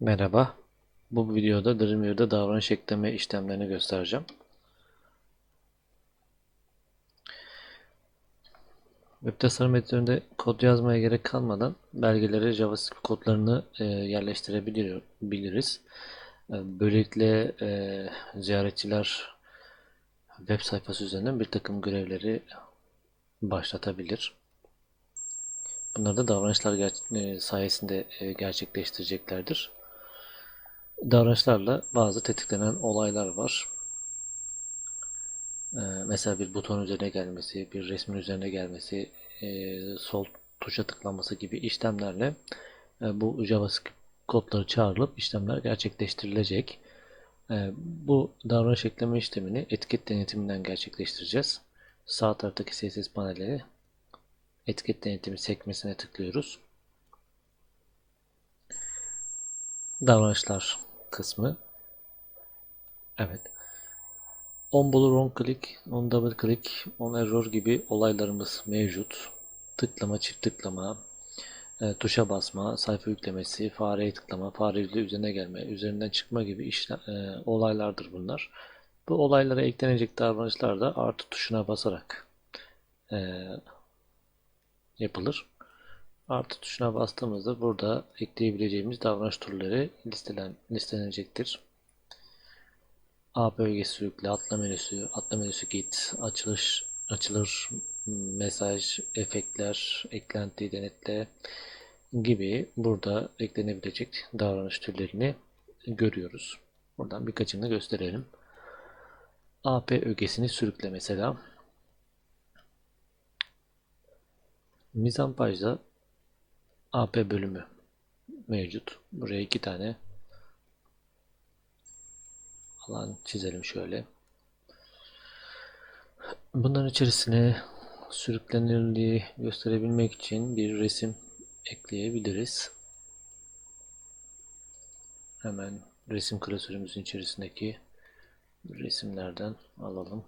Merhaba. Bu videoda Dreamweaver'da davranış ekleme işlemlerini göstereceğim. Tasarım editöründe kod yazmaya gerek kalmadan belgelere JavaScript kodlarını e, yerleştirebiliriz. E, böylelikle e, ziyaretçiler web sayfası üzerinden bir takım görevleri başlatabilir. Bunları da davranışlar sayesinde gerçekleştireceklerdir. Davranışlarla bazı tetiklenen olaylar var. Ee, mesela bir buton üzerine gelmesi, bir resmin üzerine gelmesi, e, sol tuşa tıklanması gibi işlemlerle e, bu JavaScript kodları çağrılıp işlemler gerçekleştirilecek. E, bu davranış ekleme işlemini etiket denetiminden gerçekleştireceğiz. Sağ taraftaki CSS paneli etiket denetimi sekmesine tıklıyoruz. Davranışlar kısmı. Evet. On blue wrong click, on double click, on error gibi olaylarımız mevcut. Tıklama, çift tıklama, e, tuşa basma, sayfa yüklemesi, fareye tıklama, fare üzerine gelme, üzerinden çıkma gibi işlem, e, olaylardır bunlar. Bu olaylara eklenecek davranışlar da artı tuşuna basarak e, yapılır. Artı tuşuna bastığımızda burada ekleyebileceğimiz davranış türleri listelen, listelenecektir. A bölgesi sürükle, atla menüsü, atla menüsü git, açılış, açılır, mesaj, efektler, eklenti, denetle gibi burada eklenebilecek davranış türlerini görüyoruz. Buradan birkaçını gösterelim. AP ögesini sürükle mesela. Mizampajda AP bölümü mevcut. Buraya iki tane alan çizelim şöyle. Bunların içerisine sürüklenirliği gösterebilmek için bir resim ekleyebiliriz. Hemen resim klasörümüzün içerisindeki resimlerden alalım.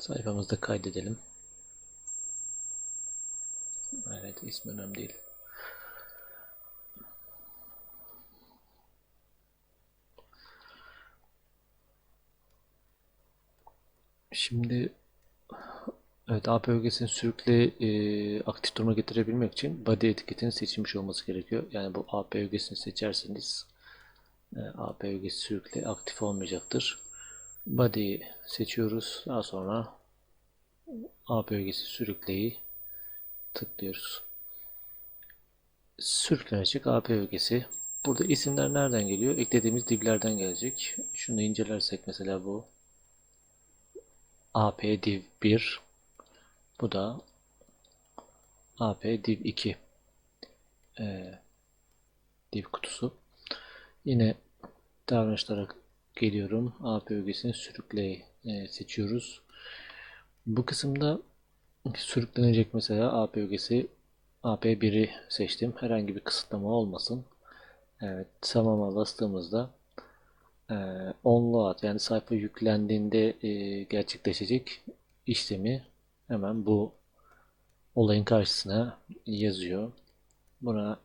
Sayfamızda kaydedelim. Evet ismi önemli değil. Şimdi evet AP ögesini sürükle e, aktif duruma getirebilmek için body etiketinin seçilmiş olması gerekiyor. Yani bu AP ögesini seçerseniz e, AP ögesi sürükle aktif olmayacaktır. Body seçiyoruz. Daha sonra A bölgesi sürükleyi tıklıyoruz. Sürüklenecek AP bölgesi. Burada isimler nereden geliyor? Eklediğimiz divlerden gelecek. Şunu incelersek mesela bu AP div 1 bu da AP div 2 ee, div kutusu. Yine davranışlara geliyorum. AP ögesini sürükleyi e, seçiyoruz. Bu kısımda sürüklenecek mesela AP ögesi AP1'i seçtim. Herhangi bir kısıtlama olmasın. Evet, tamama bastığımızda e, onload yani sayfa yüklendiğinde e, gerçekleşecek işlemi hemen bu olayın karşısına yazıyor. Buna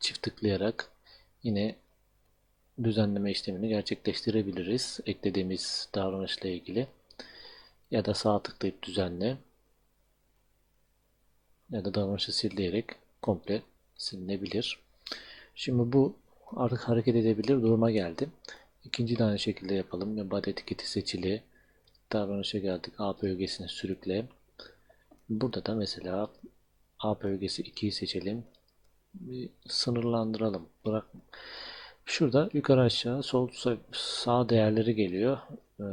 çift tıklayarak yine düzenleme işlemini gerçekleştirebiliriz eklediğimiz davranışla ilgili ya da sağ tıklayıp düzenle ya da davranışı sil diyerek komple silinebilir. Şimdi bu artık hareket edebilir duruma geldi. İkinci de aynı şekilde yapalım. Body etiketi seçili. Davranışa geldik. A bölgesini sürükle. Burada da mesela A bölgesi 2'yi seçelim. Bir sınırlandıralım. Bırak. Şurada yukarı aşağı sol sağ değerleri geliyor. Ee,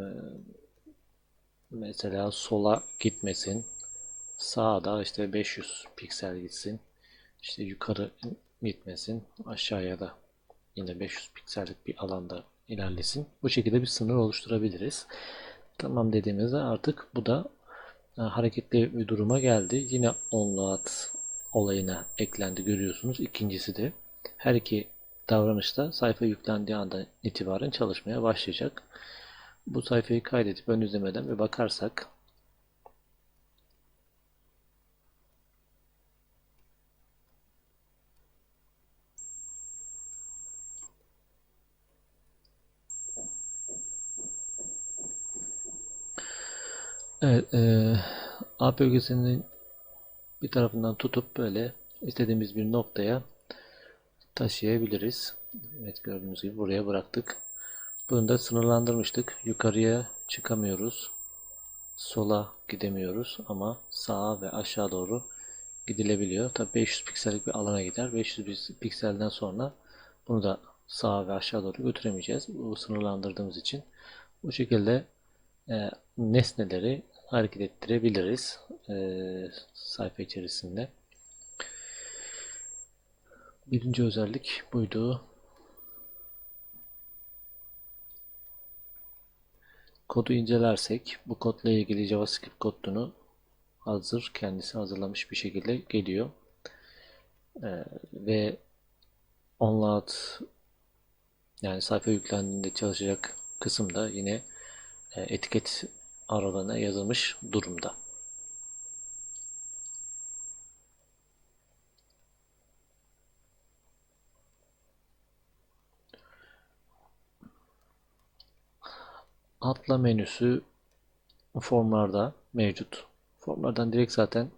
mesela sola gitmesin. Sağda işte 500 piksel gitsin. İşte yukarı gitmesin. Aşağıya da yine 500 piksellik bir alanda ilerlesin. Bu şekilde bir sınır oluşturabiliriz. Tamam dediğimizde artık bu da e, hareketli bir duruma geldi. Yine onlu at olayına eklendi görüyorsunuz. İkincisi de her iki davranışta sayfa yüklendiği andan itibaren çalışmaya başlayacak. Bu sayfayı kaydedip ön izlemeden bir bakarsak Evet, e, A bölgesinin bir tarafından tutup böyle istediğimiz bir noktaya taşıyabiliriz. Evet gördüğünüz gibi buraya bıraktık. Bunu da sınırlandırmıştık. Yukarıya çıkamıyoruz. Sola gidemiyoruz ama sağa ve aşağı doğru gidilebiliyor. Tabi 500 piksellik bir alana gider. 500 pikselden sonra bunu da sağa ve aşağı doğru götüremeyeceğiz. Bu sınırlandırdığımız için. Bu şekilde e, nesneleri hareket ettirebiliriz e, sayfa içerisinde. Birinci özellik buydu. Kodu incelersek bu kodla ilgili JavaScript kodunu hazır kendisi hazırlamış bir şekilde geliyor. Ee, ve onload yani sayfa yüklendiğinde çalışacak kısımda yine e, etiket aralığına yazılmış durumda. Atla menüsü formlarda mevcut. Formlardan direkt zaten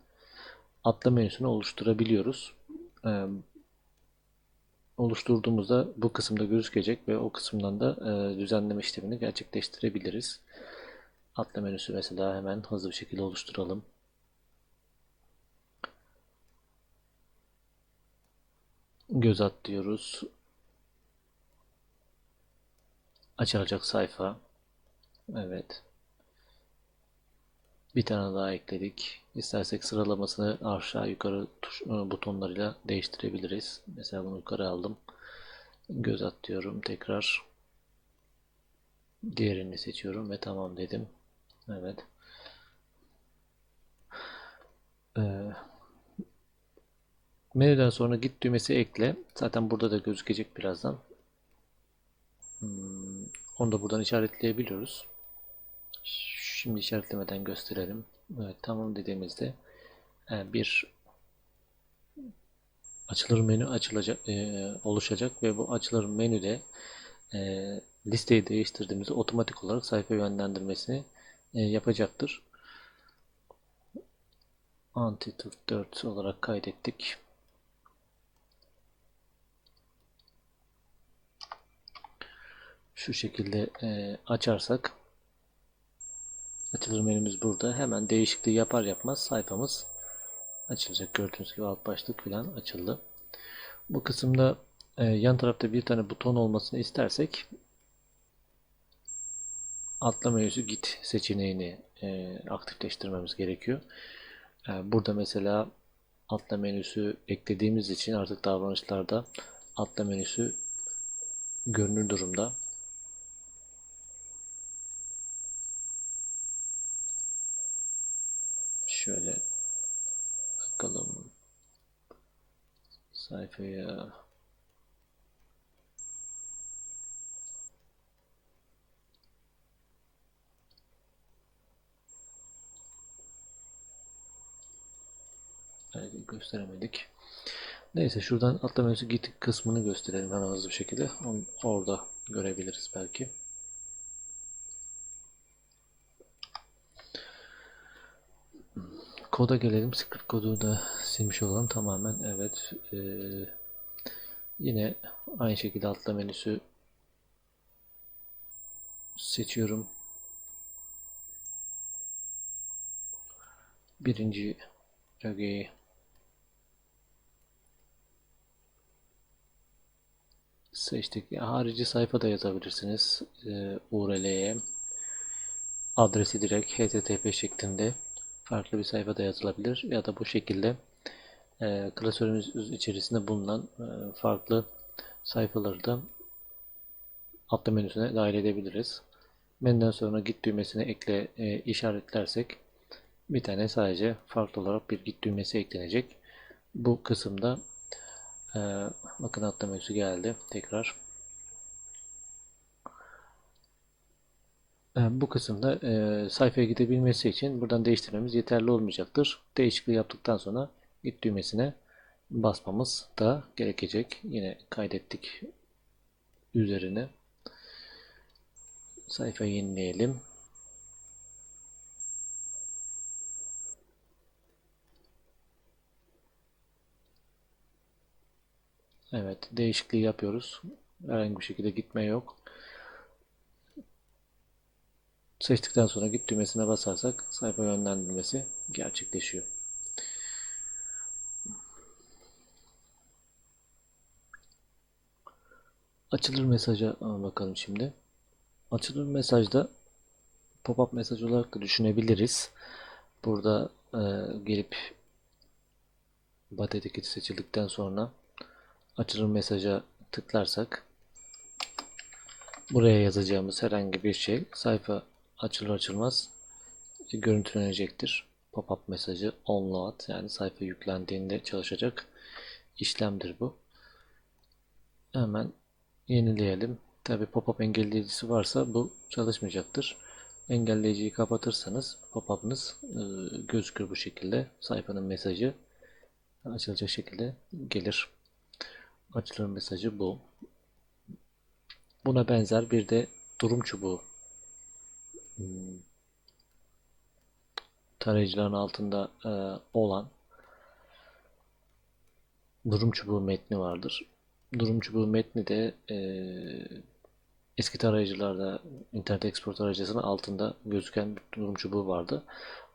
atla menüsünü oluşturabiliyoruz. Ee, oluşturduğumuzda bu kısımda gözükecek ve o kısımdan da e, düzenleme işlemini gerçekleştirebiliriz. Atla menüsü mesela hemen hızlı bir şekilde oluşturalım. Göz at diyoruz. Açılacak sayfa. Evet. Bir tane daha ekledik. İstersek sıralamasını aşağı yukarı tuş, e, butonlarıyla değiştirebiliriz. Mesela bunu yukarı aldım. Göz at diyorum tekrar. Diğerini seçiyorum ve tamam dedim. Evet. Ee, menüden sonra git düğmesi ekle. Zaten burada da gözükecek birazdan. Hmm, onu da buradan işaretleyebiliyoruz. Şimdi işaretlemeden gösterelim. Evet tamam dediğimizde e, bir açılır menü açılacak e, oluşacak ve bu açılır menüde e, listeyi değiştirdiğimizde otomatik olarak sayfa yönlendirmesini e, yapacaktır. Anti-Turk 4 olarak kaydettik. Şu şekilde açarsak açılır menümüz burada. Hemen değişikliği yapar yapmaz sayfamız açılacak. Gördüğünüz gibi alt başlık falan açıldı. Bu kısımda e, yan tarafta bir tane buton olmasını istersek atla menüsü git seçeneğini e, aktifleştirmemiz gerekiyor. E, burada mesela atla menüsü eklediğimiz için artık davranışlarda atla menüsü görünür durumda. Şöyle bakalım sayfaya Evet, gösteremedik. Neyse şuradan atla menüsü git kısmını gösterelim hemen hızlı bir şekilde. Orada görebiliriz belki. Koda gelelim. Script kodu da silmiş olalım tamamen. Evet. Ee, yine aynı şekilde atla menüsü seçiyorum. Birinci ögeyi seçtik. Harici sayfa da yazabilirsiniz. Ee, URL'ye adresi direkt http şeklinde farklı bir sayfa da yazılabilir ya da bu şekilde e, klasörümüz içerisinde bulunan e, farklı sayfaları da atla menüsüne dahil edebiliriz. Menüden sonra git düğmesini ekle e, işaretlersek bir tane sadece farklı olarak bir git düğmesi eklenecek. bu kısımda e, bakın altta menüsü geldi tekrar. Bu kısımda e, sayfaya gidebilmesi için buradan değiştirmemiz yeterli olmayacaktır. Değişikliği yaptıktan sonra git düğmesine basmamız da gerekecek. Yine kaydettik üzerine. Sayfayı yenileyelim. Evet, değişikliği yapıyoruz. Herhangi bir şekilde gitme yok. Seçtikten sonra git düğmesine basarsak sayfa yönlendirmesi gerçekleşiyor. Açılır mesaja bakalım şimdi. Açılır mesajda pop-up mesaj olarak da düşünebiliriz. Burada e, gelip body etiketi seçildikten sonra açılır mesaja tıklarsak buraya yazacağımız herhangi bir şey sayfa açılır açılmaz görüntülenecektir. Pop-up mesajı onload yani sayfa yüklendiğinde çalışacak işlemdir bu. Hemen yenileyelim. Tabi pop-up engelleyicisi varsa bu çalışmayacaktır. Engelleyiciyi kapatırsanız pop-up'ınız e, gözükür bu şekilde. Sayfanın mesajı açılacak şekilde gelir. Açılır mesajı bu. Buna benzer bir de durum çubuğu hmm, tarayıcıların altında e, olan durum çubuğu metni vardır. Durum çubuğu metni de e, eski tarayıcılarda Internet Explorer tarayıcısının altında gözüken durum çubuğu vardı.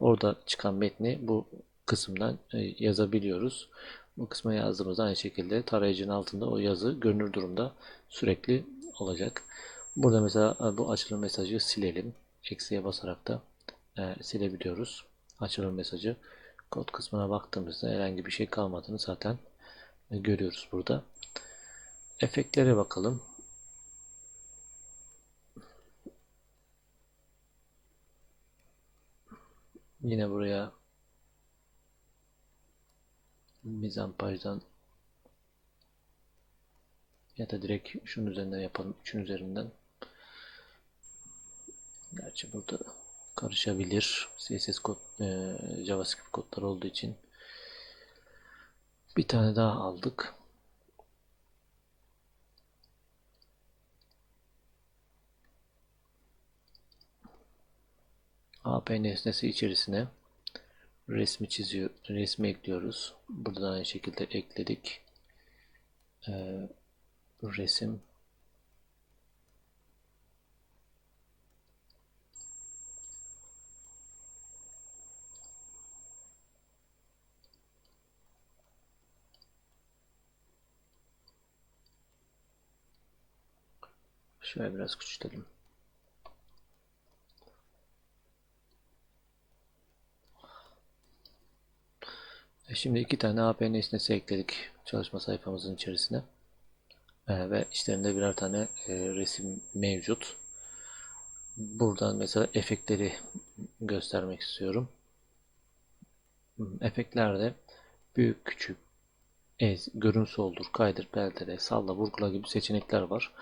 Orada çıkan metni bu kısımdan e, yazabiliyoruz. Bu kısma yazdığımızda aynı şekilde tarayıcının altında o yazı görünür durumda sürekli olacak. Burada mesela e, bu açılım mesajı silelim. Eksiye basarak da e, silebiliyoruz. Açılım mesajı. Kod kısmına baktığımızda herhangi bir şey kalmadığını zaten e, görüyoruz burada. Efektlere bakalım. Yine buraya mizampajdan ya da direkt şunun üzerinden yapalım. Üçün üzerinden. Gerçi burada karışabilir. CSS kod, e, JavaScript kodlar olduğu için. Bir tane daha aldık. AP nesnesi içerisine resmi çiziyor, resmi ekliyoruz. Burada da aynı şekilde ekledik. Ee, resim Şöyle biraz küçültelim. E şimdi iki tane AP nesnesi ekledik çalışma sayfamızın içerisine. E, ve içlerinde birer tane e, resim mevcut. Buradan mesela efektleri göstermek istiyorum. Efektlerde büyük, küçük, ez, görün soldur, kaydır, peldele, salla, vurgula gibi seçenekler var.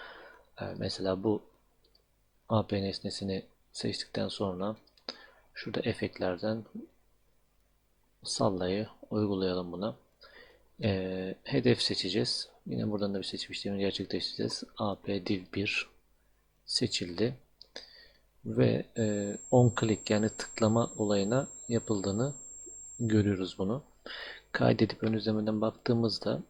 E, mesela bu AP nesnesini seçtikten sonra şurada efektlerden sallayı uygulayalım buna. E, hedef seçeceğiz. Yine buradan da bir seçim işlemini gerçekleştireceğiz. AP div 1 seçildi. Ve e, on click yani tıklama olayına yapıldığını görüyoruz bunu. Kaydedip ön izlemeden baktığımızda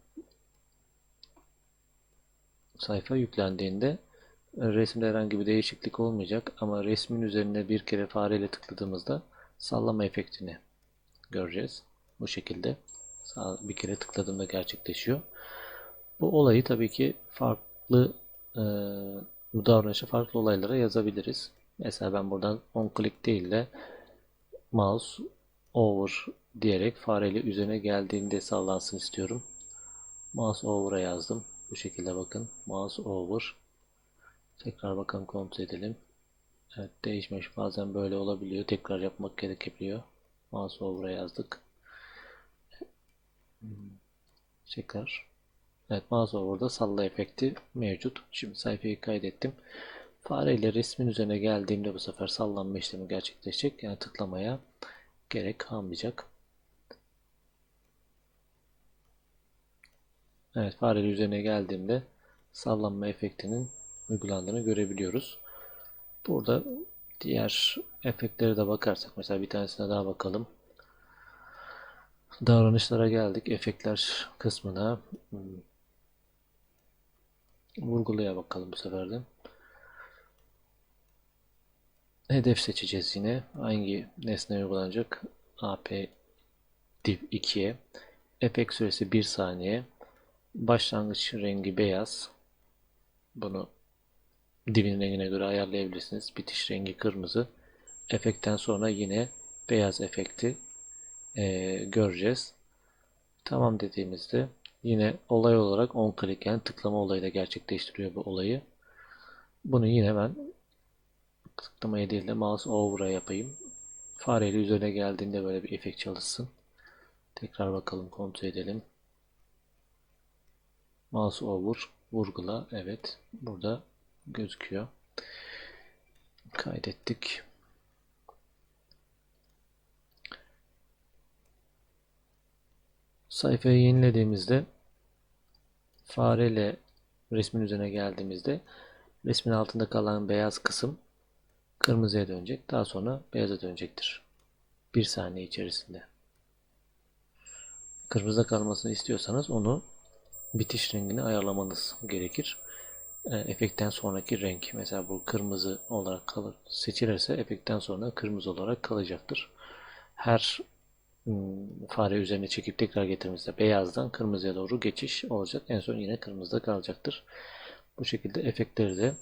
sayfa yüklendiğinde resimde herhangi bir değişiklik olmayacak ama resmin üzerine bir kere fareyle tıkladığımızda sallama efektini göreceğiz. Bu şekilde bir kere tıkladığımda gerçekleşiyor. Bu olayı tabii ki farklı e, bu davranışı farklı olaylara yazabiliriz. Mesela ben buradan on click değil de mouse over diyerek fareyle üzerine geldiğinde sallansın istiyorum. Mouse over'a yazdım. Bu şekilde bakın. Mouse over. Tekrar bakalım kontrol edelim. Evet değişmiş. Bazen böyle olabiliyor. Tekrar yapmak gerekebiliyor. Mouse over'a yazdık. Tekrar. Evet mouse over'da salla efekti mevcut. Şimdi sayfayı kaydettim. Fareyle resmin üzerine geldiğimde bu sefer sallanma işlemi gerçekleşecek. Yani tıklamaya gerek kalmayacak. Evet fareyle üzerine geldiğimde sallanma efektinin uygulandığını görebiliyoruz. Burada diğer efektlere de bakarsak mesela bir tanesine daha bakalım. Davranışlara geldik. Efektler kısmına hmm, vurguluya bakalım bu sefer de. Hedef seçeceğiz yine. Hangi nesne uygulanacak? AP div 2'ye. Efekt süresi 1 saniye. Başlangıç rengi beyaz. Bunu divin rengine göre ayarlayabilirsiniz. Bitiş rengi kırmızı. Efektten sonra yine beyaz efekti e, göreceğiz. Tamam dediğimizde yine olay olarak on click yani tıklama olayı da gerçekleştiriyor bu olayı. Bunu yine ben tıklamaya değil de mouse over'a yapayım. Fareyle üzerine geldiğinde böyle bir efekt çalışsın. Tekrar bakalım kontrol edelim. Mouse over vurgula evet burada gözüküyor. Kaydettik. Sayfayı yenilediğimizde fareyle resmin üzerine geldiğimizde resmin altında kalan beyaz kısım kırmızıya dönecek. Daha sonra beyaza dönecektir. Bir saniye içerisinde. Kırmızıda kalmasını istiyorsanız onu bitiş rengini ayarlamanız gerekir. E, efektten sonraki renk mesela bu kırmızı olarak kalır, seçilirse efektten sonra kırmızı olarak kalacaktır. Her Hmm, fare üzerine çekip tekrar getirdiğimizde beyazdan kırmızıya doğru geçiş olacak. En son yine kırmızıda kalacaktır. Bu şekilde efektleri de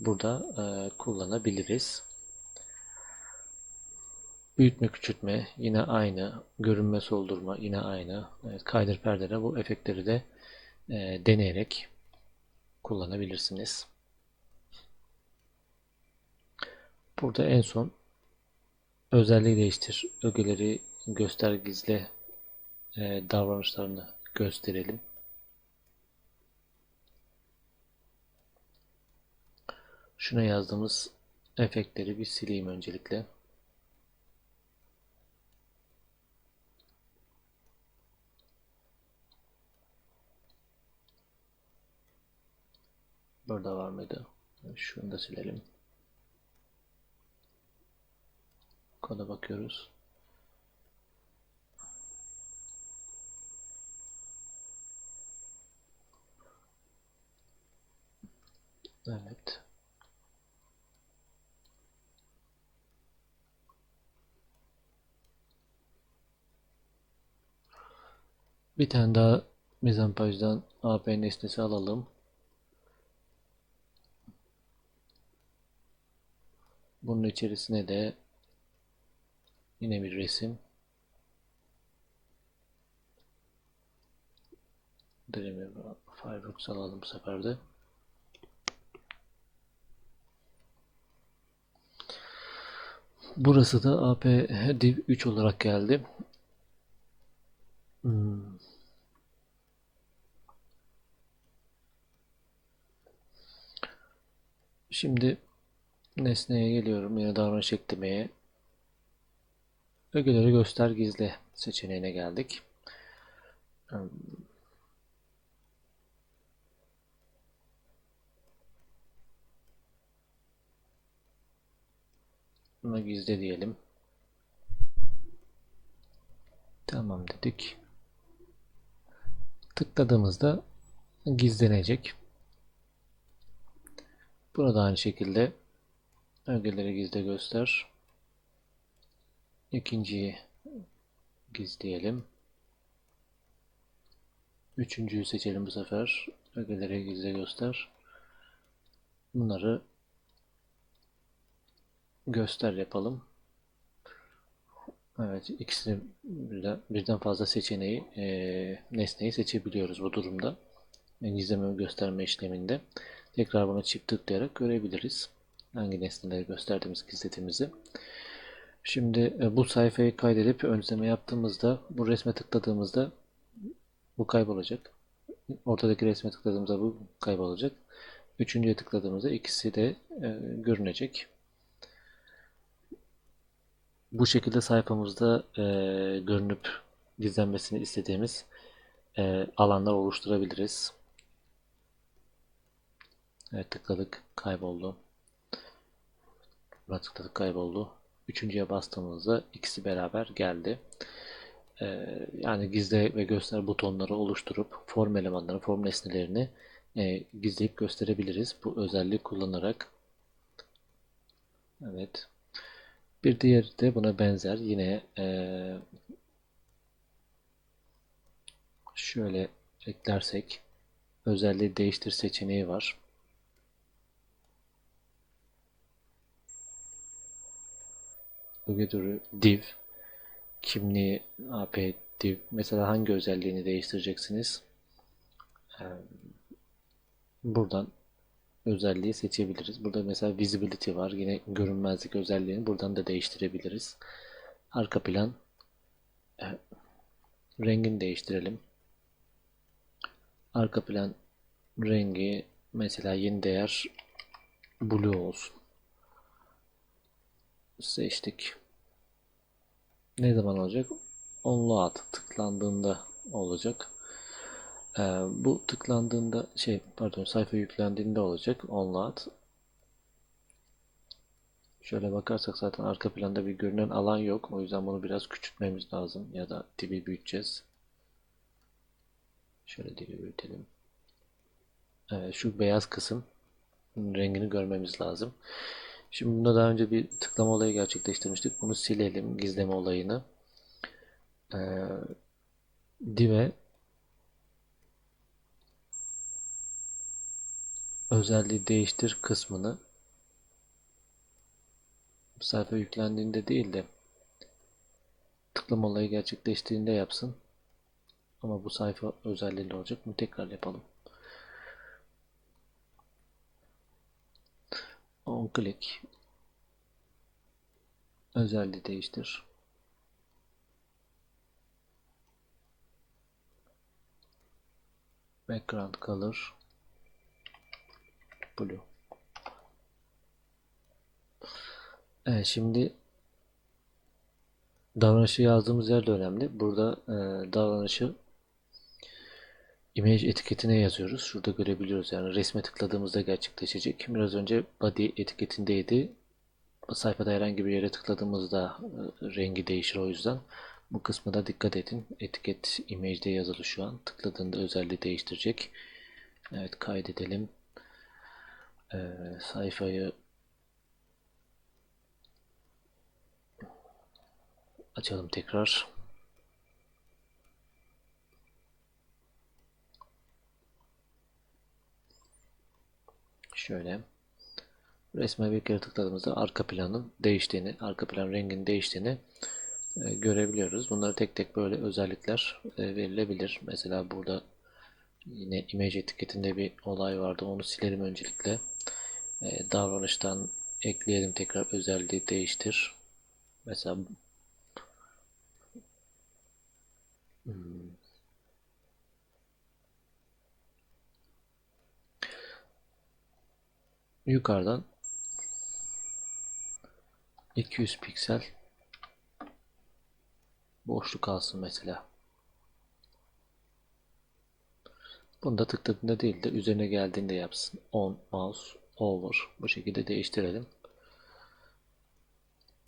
burada e, kullanabiliriz. Büyütme küçültme yine aynı. Görünme soldurma yine aynı. Evet, kaydır perdede bu efektleri de e, deneyerek kullanabilirsiniz. Burada en son özelliği değiştir. Ögeleri göster gizle e, davranışlarını gösterelim. Şuna yazdığımız efektleri bir sileyim öncelikle. Burada var mıydı? Şunu da silelim. Koda bakıyoruz. Evet. Bir tane daha mizampajdan AP nesnesi alalım. Bunun içerisine de yine bir resim. Dreamweaver Firefox alalım bu sefer de. Burası da AP div 3 olarak geldi. Hmm. Şimdi nesneye geliyorum. Yine davranış eklemeye. Ögeleri göster gizle seçeneğine geldik. Buna gizle diyelim. Tamam dedik. Tıkladığımızda gizlenecek. Burada aynı şekilde ögeleri gizle göster. İkinciyi gizleyelim. Üçüncüyü seçelim bu sefer. Ögeleri gizle göster. Bunları göster yapalım. Evet, ikisini birden fazla seçeneği, e, nesneyi seçebiliyoruz bu durumda. Gizleme gösterme işleminde. Tekrar buna çift tıklayarak görebiliriz. Hangi nesneleri gösterdiğimiz, gizlediğimizi. Şimdi e, bu sayfayı kaydedip önleme yaptığımızda, bu resme tıkladığımızda Bu kaybolacak. Ortadaki resme tıkladığımızda bu kaybolacak. Üçüncüye tıkladığımızda ikisi de e, görünecek. Bu şekilde sayfamızda e, görünüp gizlenmesini istediğimiz e, alanlar oluşturabiliriz. Evet tıkladık kayboldu. Buna tıkladık kayboldu. Üçüncüye bastığımızda ikisi beraber geldi. Ee, yani gizle ve göster butonları oluşturup form elemanları, form nesnelerini e, gizleyip gösterebiliriz bu özelliği kullanarak. Evet. Bir diğeri de buna benzer. Yine e, şöyle eklersek özelliği değiştir seçeneği var. Together div kimliği ap div. Mesela hangi özelliğini değiştireceksiniz? Ee, buradan özelliği seçebiliriz. Burada mesela visibility var. Yine görünmezlik özelliğini buradan da değiştirebiliriz. Arka plan e, rengini değiştirelim. Arka plan rengi mesela yeni değer blue olsun seçtik. Ne zaman olacak? Onload tıklandığında olacak. Ee, bu tıklandığında şey pardon sayfa yüklendiğinde olacak onload. Şöyle bakarsak zaten arka planda bir görünen alan yok. O yüzden bunu biraz küçültmemiz lazım ya da dibi büyüteceğiz. Şöyle dibi büyütelim. Evet, şu beyaz kısım rengini görmemiz lazım. Şimdi bunda daha önce bir tıklama olayı gerçekleştirmiştik. Bunu silelim gizleme olayını. Ee, div'e özelliği değiştir kısmını sayfa yüklendiğinde değil de tıklama olayı gerçekleştiğinde yapsın. Ama bu sayfa özelliğiyle olacak. Bunu tekrar yapalım. On click özelliği değiştir. Background color blue. Evet şimdi davranışı yazdığımız yer de önemli. Burada e, davranışı image etiketine yazıyoruz. Şurada görebiliyoruz yani resme tıkladığımızda gerçekleşecek. Biraz önce body etiketindeydi. Sayfada herhangi bir yere tıkladığımızda e, rengi değişir o yüzden. Bu kısmına da dikkat edin. Etiket image'de yazılı şu an. Tıkladığında özelliği değiştirecek. Evet kaydedelim. Ee, sayfayı açalım tekrar. Şöyle. Resme bir kere tıkladığımızda arka planın değiştiğini, arka plan renginin değiştiğini e, görebiliyoruz. Bunları tek tek böyle özellikler e, verilebilir. Mesela burada yine image etiketinde bir olay vardı. Onu silerim öncelikle. E, davranıştan ekleyelim tekrar özelliği değiştir. Mesela hmm. Yukarıdan 200 piksel boşluk kalsın mesela. Bunda tıkladığında değil de üzerine geldiğinde yapsın. On mouse over bu şekilde değiştirelim.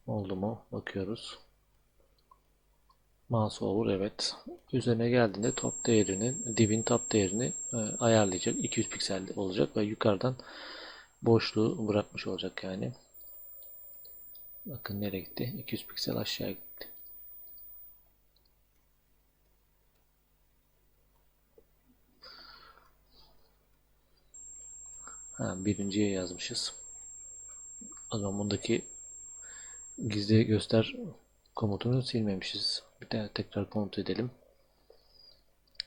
Oldu mu? Bakıyoruz. Mouse over evet. Üzerine geldiğinde top değerini, dibin top değerini e, ayarlayacak. 200 piksel olacak ve yukarıdan boşluğu bırakmış olacak yani. Bakın nereye gitti? 200 piksel aşağı gitti. Ha, birinciye yazmışız. O zaman bundaki gizli göster komutunu silmemişiz. Bir daha tekrar komut edelim.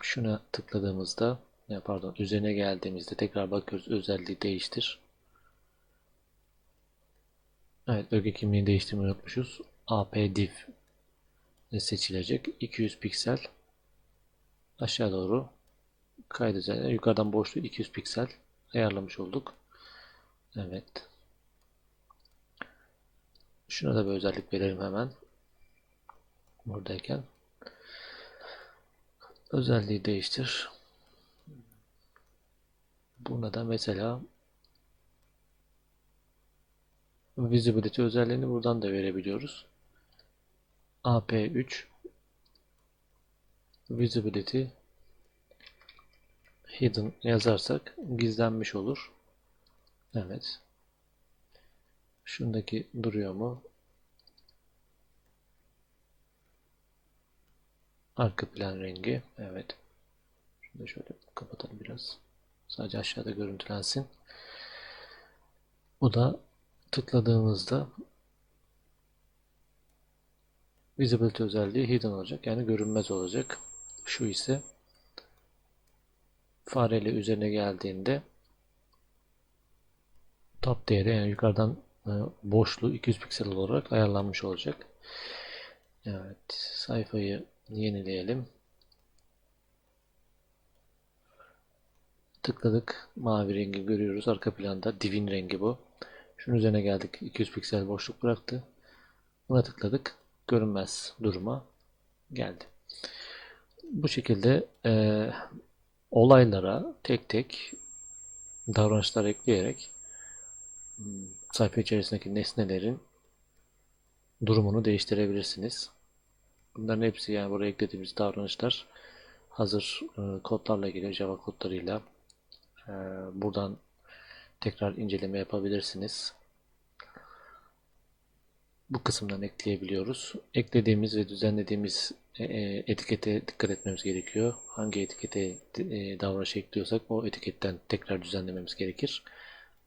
Şuna tıkladığımızda ya pardon üzerine geldiğimizde tekrar bakıyoruz özelliği değiştir. Evet öge kimliğini değiştirmeyi unutmuşuz. AP div seçilecek. 200 piksel aşağı doğru kaydedeceğiz. Yukarıdan boşluğu 200 piksel ayarlamış olduk. Evet. Şuna da bir özellik verelim hemen. Buradayken. Özelliği değiştir. Buna da mesela visibility özelliğini buradan da verebiliyoruz. AP3 visibility hidden yazarsak gizlenmiş olur. Evet. Şundaki duruyor mu? Arka plan rengi. Evet. Şunu da şöyle kapatalım biraz. Sadece aşağıda görüntülensin. Bu da tıkladığımızda visibility özelliği hidden olacak. Yani görünmez olacak. Şu ise fareyle üzerine geldiğinde top değeri yani yukarıdan e, boşluğu 200 piksel olarak ayarlanmış olacak. Evet, sayfayı yenileyelim. Tıkladık. Mavi rengi görüyoruz. Arka planda divin rengi bu. Şunun üzerine geldik. 200 piksel boşluk bıraktı. Buna tıkladık. Görünmez duruma geldi. Bu şekilde e, olaylara tek tek davranışlar ekleyerek hmm, sayfa içerisindeki nesnelerin durumunu değiştirebilirsiniz. Bunların hepsi yani buraya eklediğimiz davranışlar hazır e, kodlarla ilgili Java kodlarıyla e, buradan tekrar inceleme yapabilirsiniz. Bu kısımdan ekleyebiliyoruz. Eklediğimiz ve düzenlediğimiz e, e, etikete dikkat etmemiz gerekiyor. Hangi etikete e, davranış ekliyorsak o etiketten tekrar düzenlememiz gerekir.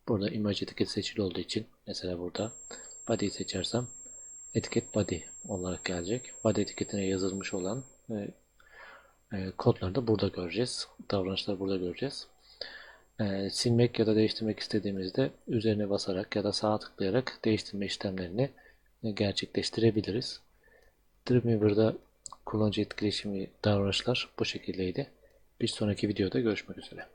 Burada image etiket seçili olduğu için mesela burada body'yi seçersem etiket body olarak gelecek. Body etiketine yazılmış olan kodları da burada göreceğiz. Davranışları burada göreceğiz. E, silmek ya da değiştirmek istediğimizde üzerine basarak ya da sağa tıklayarak değiştirme işlemlerini e, gerçekleştirebiliriz. Dreamweaver'da kullanıcı etkileşimi davranışlar bu şekildeydi. Bir sonraki videoda görüşmek üzere.